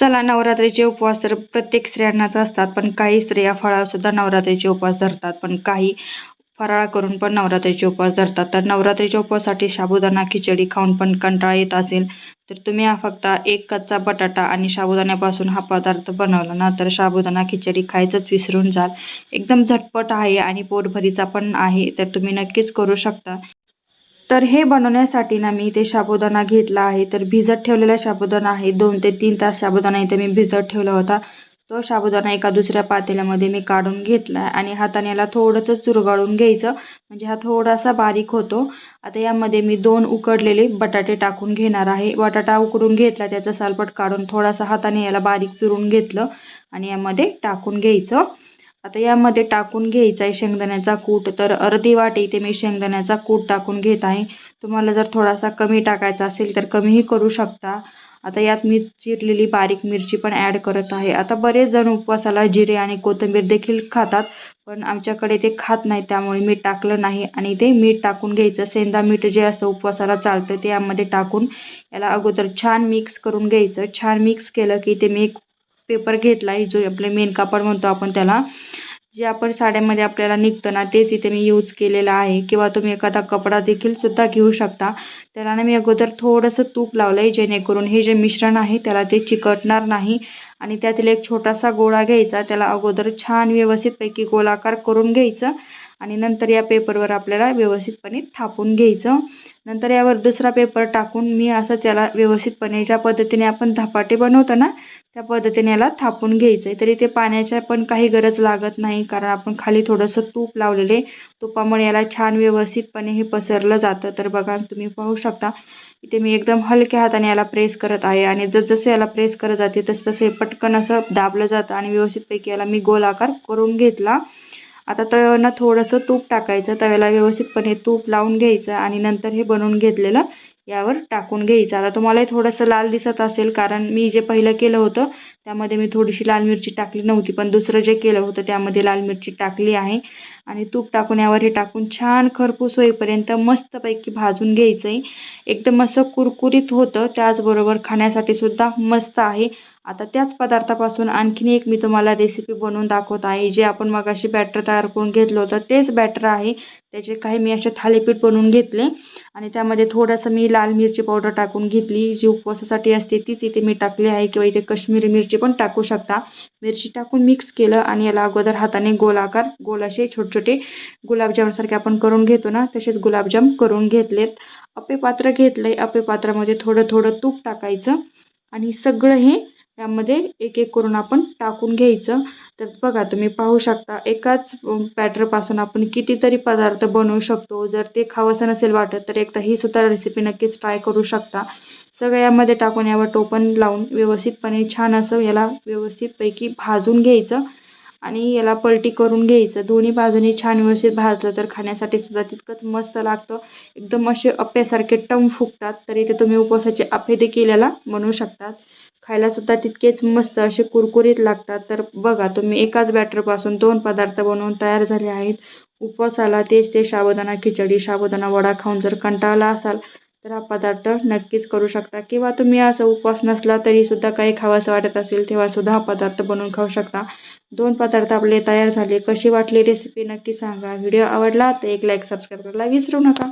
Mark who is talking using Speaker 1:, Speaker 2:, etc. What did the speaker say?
Speaker 1: चला नवरात्रीचे उपवास तर प्रत्येक स्त्रियांनाच असतात पण काही स्त्रिया फळासुद्धा नवरात्रीचे उपवास धरतात पण काही फराळ करून पण नवरात्रीचे उपवास धरतात. तर नवरात्रीच्या उपवासासाठी साबुदाणा खिचडी खाऊन पण कंटाळा येत असेल तर तुम्ही हा फक्त एक कच्चा बटाटा आणि साबुदाण्यापासून हा पदार्थ बनवला ना तर साबुदाणा खिचडी खायचंच विसरून जाल. एकदम झटपट आहे आणि पोटभरीचा पण आहे तर तुम्ही नक्कीच करू शकता. तर हे बनवण्यासाठी ना मी इथे साबुदाणा घेतला आहे. तर भिजत ठेवलेला साबुदाणा आहे. दोन ते तीन तास साबुदाणा इथे मी भिजत ठेवला होता. तो साबुदाणा एका दुसऱ्या पातेल्यामध्ये मी काढून घेतला आणि हाताने याला थोडंसं चुरगाळून घ्यायचं. म्हणजे हा थोडासा बारीक होतो. आता यामध्ये मी दोन उकडलेले बटाटे टाकून घेणार आहे. बटाटा उकडून घेतला त्याचा सालपट काढून थोडासा हाताने याला बारीक चुरून घेतलं आणि यामध्ये टाकून घ्यायचं. आता यामध्ये टाकून घ्यायचा आहे शेंगदाण्याचा कूट. तर अर्धी वाटी इथे मी शेंगदाण्याचा कूट टाकून घेत आहे. तुम्हाला जर थोडासा कमी टाकायचा असेल तर कमीही करू शकता. आता यात मी चिरलेली बारीक मिरची पण ॲड करत आहे. आता बरेच जण उपवासाला जिरे आणि कोथिंबीर देखील खातात पण आमच्याकडे ते खात नाही त्यामुळे मीठ टाकलं नाही. आणि ते मीठ टाकून घ्यायचं. सेंदा मीठ जे असतं उपवासाला चालतं ते यामध्ये टाकून याला अगोदर छान मिक्स करून घ्यायचं. छान मिक्स केलं की ते मी पेपर घेतला आहे जो आपले मेन कापड म्हणतो आपण त्याला जे आपण साड्यामध्ये आपल्याला निघतं ना तेच इथे मी यूज केलेलं आहे. किंवा तुम्ही एखादा कपडा देखील सुद्धा घेऊ शकता. त्याला ना मी अगोदर थोडंसं तूप लावलं आहे जेणेकरून हे जे मिश्रण आहे त्याला ते चिकटणार नाही. आणि त्यातील एक छोटासा गोळा घ्यायचा. त्याला अगोदर छान व्यवस्थितपैकी गोलाकार करून घ्यायचं आणि नंतर या पेपरवर आपल्याला व्यवस्थितपणे थापून घ्यायचं. नंतर यावर दुसरा पेपर टाकून मी असंच याला व्यवस्थितपणे ज्या पद्धतीने आपण धपाटे बनवतो ना त्या पद्धतीने याला थापून घ्यायचं आहे तरी ते पाण्याच्या पण काही गरज लागत नाही कारण आपण खाली थोडंसं तूप लावलेले तुपामुळे याला छान व्यवस्थितपणे हे पसरलं जातं. तर बघा तुम्ही पाहू शकता इथे मी एकदम हलक्या हाताने याला प्रेस करत आहे आणि जसजसं याला प्रेस करत जाते तसं तसं हे पटकन असं दाबलं जातं आणि व्यवस्थितपैकी याला मी गोल आकार करून घेतला. आता तव्यांना थोडंसं तूप टाकायचं. तव्याला व्यवस्थितपणे तूप लावून घ्यायचं आणि नंतर हे बनवून घेतलेलं यावर टाकून घ्यायचं. आता तुम्हालाही थोडंसं लाल दिसत असेल कारण मी जे पहिलं केलं होतं त्यामध्ये मी थोडीशी लाल मिरची टाकली नव्हती पण दुसरं जे केलं होतं त्यामध्ये लाल मिरची टाकली आहे. आणि तूप टाकून यावर हे टाकून छान खरपूस होईपर्यंत मस्तपैकी भाजून घ्यायचं आहे एकदम असं कुरकुरीत होतं त्याचबरोबर खाण्यासाठी सुद्धा मस्त आहे. आता त्याच पदार्थापासून आणखीन एक मी तुम्हाला रेसिपी बनवून दाखवत आहे जे आपण मगाशी बॅटर तयार करून घेतलं होतं. तेच बॅटर आहे. त्याचे काही मी असे थालीपीठ बनवून घेतले आणि त्यामध्ये थोडंसं मी लाल मिरची पावडर टाकून घेतली. जी उपवासासाठी असते तीच इथे मी टाकली आहे किंवा इथे कश्मीरी मिरची पण टाकू शकता. मिरची टाकून मिक्स केलं आणि याला अगोदर हाताने गोलाकार गोल असे छोटे छोटे गुलाबजामसारखे आपण करून घेतो ना तसेच गुलाबजाम करून घेतलेत. अप्पे पात्र घेतलं आहे अप्पे पात्रामध्ये थोडं थोडं तूप टाकायचं आणि सगळं हे यामध्ये एक एक करून आपण टाकून घ्यायचं. तर बघा तुम्ही पाहू शकता एकाच बॅटरपासून आपण कितीतरी पदार्थ बनवू शकतो. जर ते खावंसं नसेल वाटत तर एकदा ही सुद्धा रेसिपी नक्कीच ट्राय करू शकता. सगळं यामध्ये टाकून यावर टोपण लावून व्यवस्थितपणे छान असं याला व्यवस्थितपैकी भाजून घ्यायचं. आणि याला पलटी करून घ्यायचं. दोन्ही बाजूनी छान व्यवस्थित भाजलं तर खाण्यासाठी सुद्धा तितकंच मस्त लागतं. एकदम असे अप्प्यासारखे टम फुगतात तर इथे तुम्ही उपवासाचे अप्पे देखील याला बनवू शकतात. खायलासुद्धा तितकेच मस्त असे कुरकुरीत लागतात. तर बघा तुम्ही एकाच बॅटरपासून दोन पदार्थ बनवून तयार झाले आहेत. उपवासाला तेच ते साबुदाणा खिचडी साबुदाणा वडा खाऊन जर कंटाळला असाल तर हा पदार्थ नक्कीच करू शकता. किंवा तुम्ही असं उपवास नसला तरीसुद्धा काही खावंसं वाटत असेल तेव्हासुद्धा हा पदार्थ बनवून खाऊ शकता. दोन पदार्थ आपले तयार झाले. कशी वाटली रेसिपी नक्की सांगा. व्हिडिओ आवडला तर एक लाईक सबस्क्राईब करायला विसरू नका.